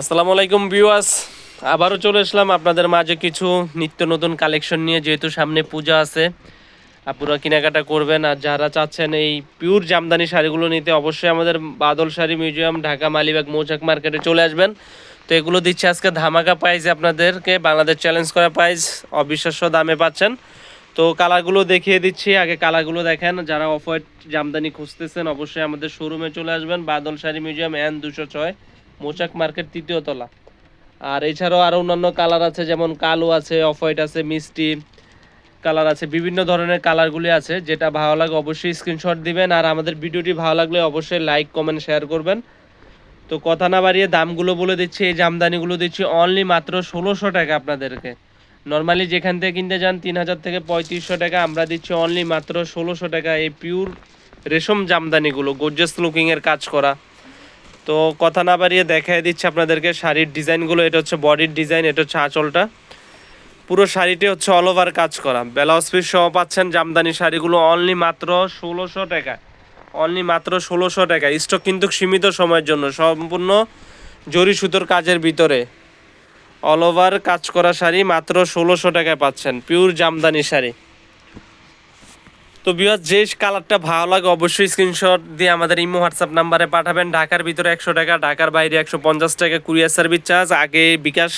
আসসালামু আলাইকুম ভিউয়ার্স। আবারও চলে আসলাম আপনাদের মাঝে কিছু নিত্য নতুন কালেকশন নিয়ে, যেহেতু সামনে পূজা আছে। আপুরা কেনাকাটা করবেন আর যারা চাচ্ছেন এই পিওর জামদানি শাড়িগুলো নিতে, অবশ্যই আমাদের বাদল শাড়ি মিউজিয়াম, ঢাকা মালিবাগ, মৌচাক মার্কেটে চলে আসবেন। তো এগুলো দিচ্ছে আজকে ধামাকা প্রাইজে আপনাদেরকে, বাংলাদেশ চ্যালেঞ্জ করা প্রাইস অবিশ্বাস্য দামে পাচ্ছেন। তো কালারগুলো দেখিয়ে দিচ্ছি, আগে কালারগুলো দেখেন। যারা অফ হোয়াইট জামদানি খুঁজতেছেন, অবশ্যই আমাদের শোরুমে চলে আসবেন। বাদল শাড়ি মিউজিয়াম এন দুশো ছয়। মোচাক মার্কেট তৃতীয় তলা। আর এছাড়াও আরও অন্যান্য কালার আছে, যেমন কালো আছে অফ হোয়াইট আছে, মিষ্টি কালার আছে, বিভিন্ন ধরনের কালারগুলি আছে, যেটা ভালো লাগে অবশ্যই স্ক্রিনশট দিবেন। আর আমাদের ভিডিওটি ভালো লাগলে অবশ্যই লাইক কমেন্ট শেয়ার করবেন। তো কথা না বাড়িয়ে দামগুলো বলে দিচ্ছি, এই জামদানিগুলো দিচ্ছি অনলি মাত্র ষোলোশো টাকা আপনাদেরকে। নর্মালি যেখান থেকে কিনতে যান তিন হাজার থেকে পঁয়ত্রিশশো টাকা, আমরা দিচ্ছি অনলি মাত্র ষোলোশো টাকা, এই পিওর রেশম জামদানিগুলো গোর্জাস লুকিংয়ের কাজ করা। তো কথা না বাড়িয়ে দেখাই দিচ্ছি আপনাদেরকে শাড়ির ডিজাইনগুলো। এটা হচ্ছে বডির ডিজাইন, এটা হচ্ছে আঁচলটা। পুরো শাড়িটি হচ্ছে অল ওভার কাজ করা। ব্লাউজ পিস সহ পাচ্ছেন জামদানি শাড়িগুলো অনলি মাত্র ষোলোশো টাকা। অনলি মাত্র ষোলোশো টাকা। স্টক কিন্তু সীমিত সময়ের জন্য। সম্পূর্ণ জরি সুতোর কাজের ভিতরে। অল ওভার কাজ করা শাড়ি মাত্র ষোলোশো টাকায় পাচ্ছেন। পিওর জামদানি শাড়ি। তো বিয়াস যে কালারটা ভালো লাগে অবশ্যই স্ক্রিনশট দিয়ে আমাদের ইমো হোয়াটসঅ্যাপ নাম্বারে পাঠাবেন। ঢাকার ভিতরে একশো টাকা, ঢাকার বাইরে একশো পঞ্চাশ টাকা কুরিয়ার সার্ভিস চার্জ আগে বিকাশ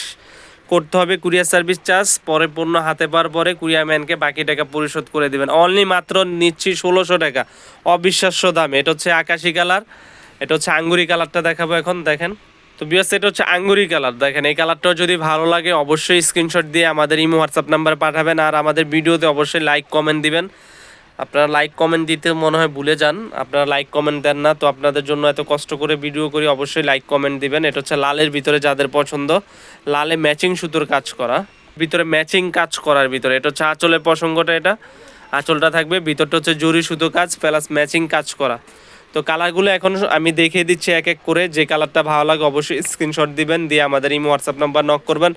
করতে হবে কুরিয়ার সার্ভিস চার্জ পরে পণ্য হাতে পাওয়ার পরে কুরিয়ার ম্যানকে বাকি টাকা পরিশোধ করে দেবেন। অনলি মাত্র নিচ্ছি ষোলোশো টাকা। অবিশ্বাস্য দাম। এটা হচ্ছে আকাশি কালার এটা হচ্ছে আঙ্গুরি কালারটা দেখাবো এখন, দেখেন। তো বিয়াস এটা হচ্ছে আঙ্গুরি কালার দেখেন। এই কালারটাও যদি ভালো লাগে, অবশ্যই স্ক্রিনশট দিয়ে আমাদের ইমো হোয়াটসঅ্যাপ নাম্বারে পাঠাবেন। আর আমাদের ভিডিওতে অবশ্যই লাইক কমেন্ট দিবেন। আপনারা লাইক কমেন্ট দিতে মনে হয় ভুলে যান। আপনারা লাইক কমেন্ট দেন না, তো আপনাদের জন্য এত কষ্ট করে ভিডিও করি, অবশ্যই লাইক কমেন্ট দিবেন। এটা হচ্ছে লালের ভিতরে যাদের পছন্দ, লালে ম্যাচিং সুতোর কাজ করা। ভিতরে ম্যাচিং কাজ করার ভিতরে, এটা হচ্ছে আঁচলের প্রসঙ্গটা এটা। আঁচলটা থাকবে, ভিতরটা হচ্ছে জরি সুতো কাজ প্লাস ম্যাচিং কাজ করা। তো কালারগুলো এখন আমি দেখিয়ে দিচ্ছি এক এক করে, যে কালারটা ভালো লাগে অবশ্যই স্ক্রিনশট দিবেন, দিয়ে আমাদের ইমো হোয়াটসঅ্যাপ নাম্বার নক করবেন।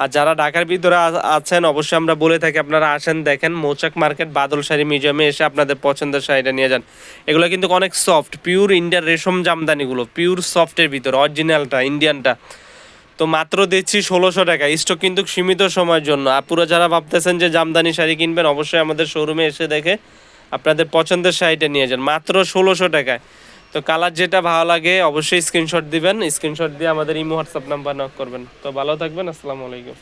আর যারা ঢাকার ভিতরে আছেন, অবশ্যই আমরা বলে থাকি, আপনারা আসেন, দেখেন, মৌচাক মার্কেট বাদল শাড়ি মিউজিয়ামে এসে আপনাদের পছন্দের শাড়িটা নিয়ে যান। এগুলো কিন্তু অনেক সফট পিওর ইন্ডিয়ার রেশম জামদানিগুলো পিওর সফটের ভিতর অরিজিনালটা ইন্ডিয়ানটা তো মাত্র দিচ্ছি ষোলোশো টাকা। স্টক কিন্তু সীমিত সময়ের জন্য। আপুরা যারা ভাবতেছেন যে জামদানি শাড়ি কিনবেন, অবশ্যই আমাদের শোরুমে এসে দেখে আপনাদের পছন্দের শাড়িটা নিয়ে যান। মাত্র ষোলোশো টাকায়। তো কালার যেটা ভালো লাগে, অবশ্যই স্ক্রিনশট দিবেন। স্ক্রিনশট দিয়ে আমাদের ইমো হোয়াটসঅ্যাপ নাম্বার নক করবেন। তো ভালো থাকবেন, আসসালামু আলাইকুম।